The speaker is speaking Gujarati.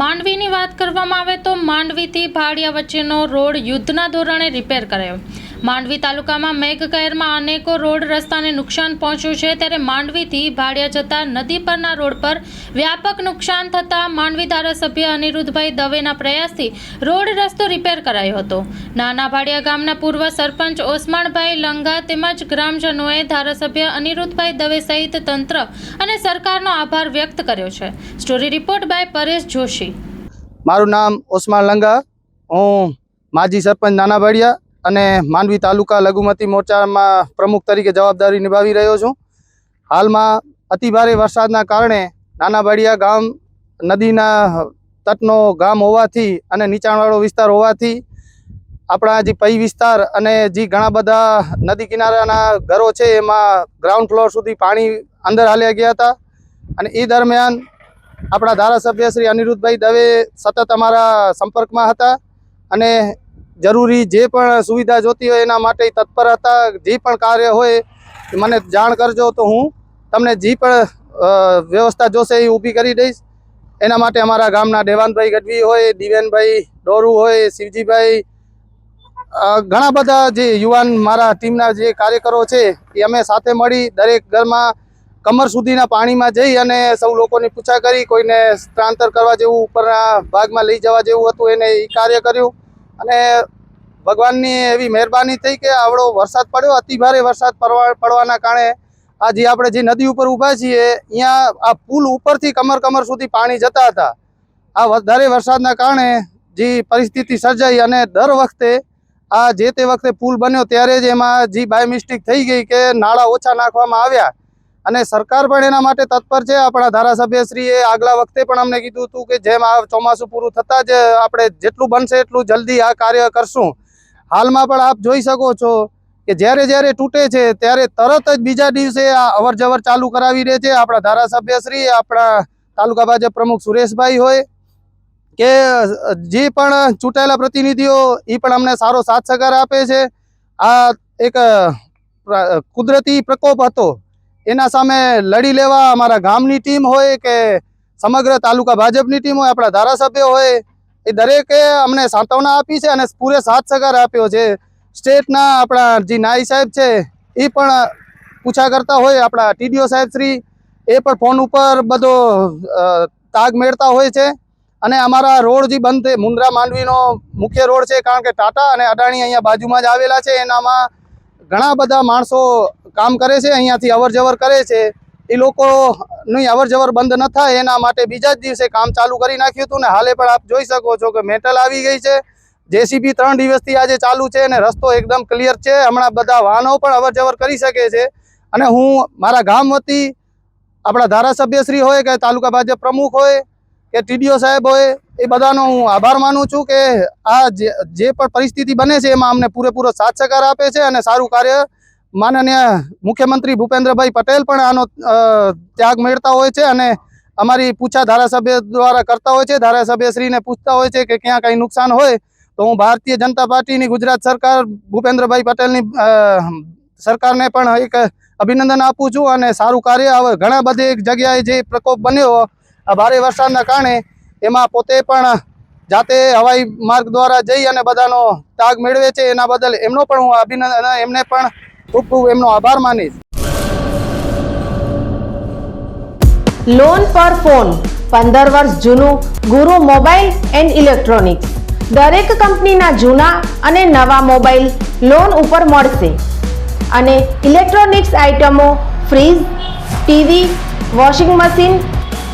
માંડવીની વાત કરવામાં આવે તો માંડવીથી ભાડિયા વચ્ચેનો રોડ યુદ્ધના ધોરણે રિપેર કરાયો. માંડવી તાલુકામાં મેઘકહેરમાં અનેકો રોડ રસ્તાને નુકસાન પહોંચ્યું છે. ત્યારે માંડવીથી ભાડિયા જતા નદી પરના રોડ પર વ્યાપક નુકસાન થતાં માંડવી ધારાસભ્ય અનિરુદ્ધભાઈ દવેના પ્રયાસથી રોડ રસ્તો રિપેર કરાયો હતો. નાના ભાડિયા ગામના પૂર્વ સરપંચ ઓસમાણભાઈ લંગા તેમજ ગ્રામજનોએ ધારાસભ્ય અનિરુદ્ધભાઈ દવે સહિત તંત્ર અને સરકારનો આભાર વ્યક્ત કર્યો છે. Story report by Paresh Joshi. મારું નામ ઓસમાન લંગા. હું માજી સરપંચ નાના ભાડિયા અને માંડવી તાલુકા લઘુમતી મોરચામાં પ્રમુખ તરીકે જવાબદારી નિભાવી રહ્યો છું. હાલમાં અતિભારે વરસાદના કારણે નાના ભાડિયા ગામ, નદીના તટનો ગામ હોવાથી અને નીચાણવાળો વિસ્તાર હોવાથી આપણા જે પઈ વિસ્તાર અને જે ઘણા બધા નદી કિનારાના ઘરો છે એમાં ગ્રાઉન્ડ ફ્લોર સુધી પાણી અંદર હાલ્યા ગયા હતા. અને એ દરમિયાન આપણા ધારાસભ્ય શ્રી અનિરુદ્ધભાઈ દવે સતત અમારા સંપર્કમાં હતા અને જરૂરી જે પણ સુવિધા જોતી હોય એના માટે તત્પર હતા. જે પણ કાર્ય હોય મને જાણ કરજો તો હું તમને જે પણ વ્યવસ્થા જોશે એ ઊભી કરી દઈશ. એના માટે અમારા ગામના દેવાનભાઈ ગઢવી હોય દિવેનભાઈ ડોરુ હોય, શિવજીભાઈ ઘણા બધા જે યુવાન મારા ટીમના જે કાર્યકરો છે એ અમે સાથે મળી દરેક ઘરમાં કમર સુધીના પાણીમાં જઈ અને સૌ લોકોની પૂછા કરી, કોઈને સ્થળાંતર કરવા જેવું ઉપરના ભાગમાં લઈ જવા જેવું હતું, એને એ કાર્ય કર્યું. અને ભગવાનની એવી મહેરબાની થઈ કે આવડો વરસાદ પડ્યો, અતિ ભારે વરસાદ પડવા પડવાના કારણે આ જે આપણે જે નદી ઉપર ઊભા છીએ, અહીંયા આ પુલ ઉપરથી કમર કમર સુધી પાણી જતા હતા. આ વધારે વરસાદના કારણે જે પરિસ્થિતિ સર્જાઈ અને દર વખતે આ જે તે વખતે પુલ બન્યો, ત્યારે જ એમાં જે બાય મિસ્ટેક થઈ ગઈ કે નાળા ઓછા નાખવામાં આવ્યા. અને સરકાર પણ એના માટે તત્પર છે. આપણા ધારાસભ્યશ્રીએ આગલા વખતે પણ અમને કીધું હતું કે જેમ આ ચોમાસું પૂરું થતાં જ આપણે જેટલું બનશે એટલું જલ્દી આ કાર્ય કરશું. હાલમાં પણ આપ જોઈ શકો છો કે જ્યારે જ્યારે તૂટે છે ત્યારે તરત જ બીજા દિવસે આ અવર જવર ચાલુ કરાવી દે છે. આપણા ધારાસભ્યશ્રી, આપણા તાલુકા ભાજપ પ્રમુખ સુરેશભાઈ હોય કે જે પણ ચૂંટાયેલા પ્રતિનિધિઓ એ પણ અમને સારો સાથ સહકાર આપે છે. આ એક કુદરતી પ્રકોપ હતો. એના સામે લડી લેવા અમારા ગામની ટીમ હોય કે સમગ્ર તાલુકા ભાજપની ટીમ હોય, આપણા ધારાસભ્યો હોય, એ દરેકે અમને સાંત્વના આપી છે અને પૂરે સાથ સહકાર આપ્યો છે. સ્ટેટના આપણા જે નાઈ સાહેબ છે, એ પણ પૂછા કરતા હોય, આપણા ટીડીઓ સાહેબ શ્રી, એ પણ ફોન ઉપર બધો તાગ મેળતા હોય છે. અને અમારા રોડ જે બંધ મુન્દ્રા માંડવીનો મુખ્ય રોડ છે, કારણ કે ટાટા અને અદાણી અહીંયા બાજુમાં જ આવેલા છે, એનામાં ઘણા બધા માણસો કામ કરે છે, અહીંયાથી અવર જવર કરે છે. એ લોકોની અવર જવર બંધ ન થાય, એના માટે બીજા જ દિવસે કામ ચાલુ કરી નાખ્યું હતું ને હાલે પણ આપ જોઈ શકો છો કે મેટલ આવી ગઈ છે. જેસીબી ત્રણ દિવસથી આજે ચાલુ છે અને રસ્તો એકદમ ક્લિયર છે. હમણાં બધા વાહનો પણ અવર જવર કરી શકે છે. અને હું મારા ગામ વતી આપણા ધારાસભ્યશ્રી હોય કે તાલુકા ભાજપ પ્રમુખ હોય કે ટીડીઓ સાહેબ હોય, એ બધાનો હું આભાર માનું છું કે આ જે જે પણ પરિસ્થિતિ બને છે, એમાં અમને પૂરેપૂરો સાથ સહકાર આપે છે અને સારું કાર્ય માનનીય મુખ્યમંત્રી ભૂપેન્દ્રભાઈ પટેલ પણ આનો ત્યાગ મેળતા હોય છે અને અમારી પૂછા ધારાસભ્ય દ્વારા કરતા હોય છે. ધારાસભ્યશ્રીને પૂછતા હોય છે કે ક્યાં કંઈ નુકસાન હોય, તો હું ભારતીય જનતા પાર્ટીની ગુજરાત સરકાર ભૂપેન્દ્રભાઈ પટેલની સરકારને પણ એક અભિનંદન આપું છું અને સારું કાર્ય હવે ઘણા બધી જગ્યાએ જે પ્રકોપ બન્યો આ ભારે વરસાદના કારણે એમાં પોતે પણ જાતે હવાઈ માર્ગ દ્વારા જઈ અને બધાનો તાગ મેળવે છે. એના બદલ એમનો પણ હું અભિનંદન એમને પણ ખૂબ ખૂબ એમનો આભાર માનીશ. લોન પર ફોન પંદર વર્ષ જૂનું ગુરુ મોબાઈલ એન્ડ ઇલેક્ટ્રોનિક્સ. દરેક કંપનીના જૂના અને નવા મોબાઈલ લોન ઉપર મળશે. અને ઇલેક્ટ્રોનિક્સ આઇટમો fridge, TV, washing machine